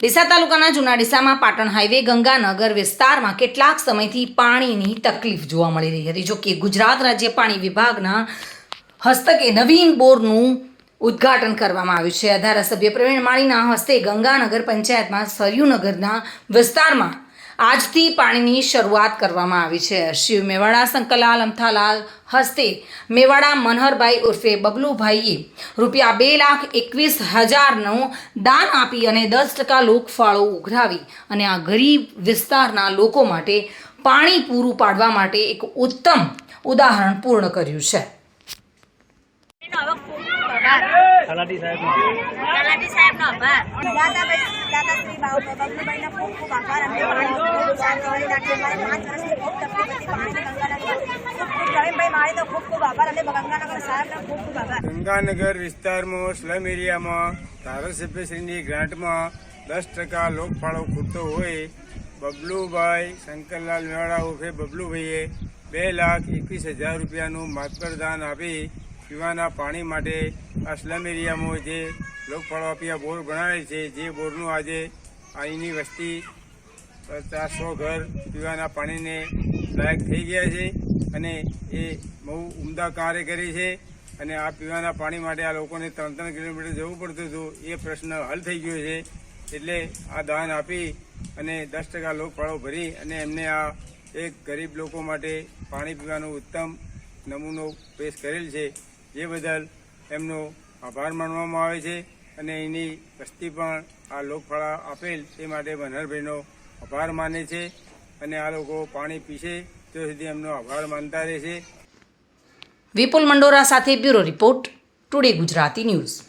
ડીસા તાલુકાના જૂના ડીસામાં પાટણ હાઈવે ગંગાનગર વિસ્તારમાં કેટલાક સમયથી પાણીની તકલીફ જોવા મળી રહી હતી. જો કે ગુજરાત રાજ્ય પાણી વિભાગના હસ્તકે નવીન બોરનું ઉદ્ઘાટન કરવામાં આવ્યું છે. ધારાસભ્ય પ્રવીણ માળીના હસ્તે ગંગાનગર પંચાયતમાં સરયુનગરના વિસ્તારમાં આજથી પાણીની શરૂઆત કરવામાં આવી છે. શિવ મેવાડા શંકરલાલ અમથાલાલ હસ્તે મેવાડા મનહરભાઈ ઉર્ફે બબલુભાઈએ રૂપિયા બે લાખ એકવીસ હજારનું દાન આપી અને દસ ટકા લોકફાળો ઉઘરાવી અને આ ગરીબ વિસ્તારના લોકો માટે પાણી પૂરું પાડવા માટે એક ઉત્તમ ઉદાહરણ પૂર્ણ કર્યું છે. તલાટી સાહેબનો તલાટી આભાર. દાદાભાઈ દાદાશ્રી બબલુભાઈ બબલુભાઈનો ખૂબ ખૂબ આભાર. અમને પાણી નાખ્યું અમારે પાંચ વર્ષથી ખૂબ તકલીફ હતી. પાણીની ગંગાનગર ખૂબ ખૂબ ખૂબ ખૂબ આભાર. અને ગંગાનગર સાહેબનો ખૂબ ખૂબ આભાર ગંગાનગર વિસ્તારમાં સ્લમ એરિયામાં ધારાસભ્યશ્રીની ગ્રાન્ટમાં દસ ટકા લોકફાળો ખૂટતો હોય બબલુભાઈ શંકરલાલ મેવાડા ઉર્ફે બબલુભાઈએ બે લાખ એકવીસ હજાર રૂપિયાનું માતબર દાન આપી પીવાના પાણી માટે આ સ્લમ એરિયામાં જે આપી આ બોર બનાવેલ છે, જે બોરનું આજે અહીંની વસ્તી ચારસો ઘર પીવાના પાણીને લાયક થઈ ગયા છે અને એ બહુ ઉમદા કાર્ય કરી છે અને આ પીવાના પાણી માટે આ લોકોને ત્રણ ત્રણ કિલોમીટર જવું પડતું હતું, એ પ્રશ્ન હલ થઈ ગયો છે. એટલે આ દાન આપી અને દસ ટકા લોકફાળો ભરી અને એમને આ એક ગરીબ લોકો માટે પાણી પીવાનો ઉત્તમ નમૂનો પેશ કરેલ છે. જે બદલ એમનો આભાર માનવામાં આવે છે અને એની વસ્તી પણ આ લોકફાળા આપેલ તે માટે મનહરભાઈનો આભાર માને છે અને આ લોકો પાણી પીશે તો સુધી એમનો આભાર માનતા રહેશે. વિપુલ મંડોરા સાથે bureau report today Gujarati news.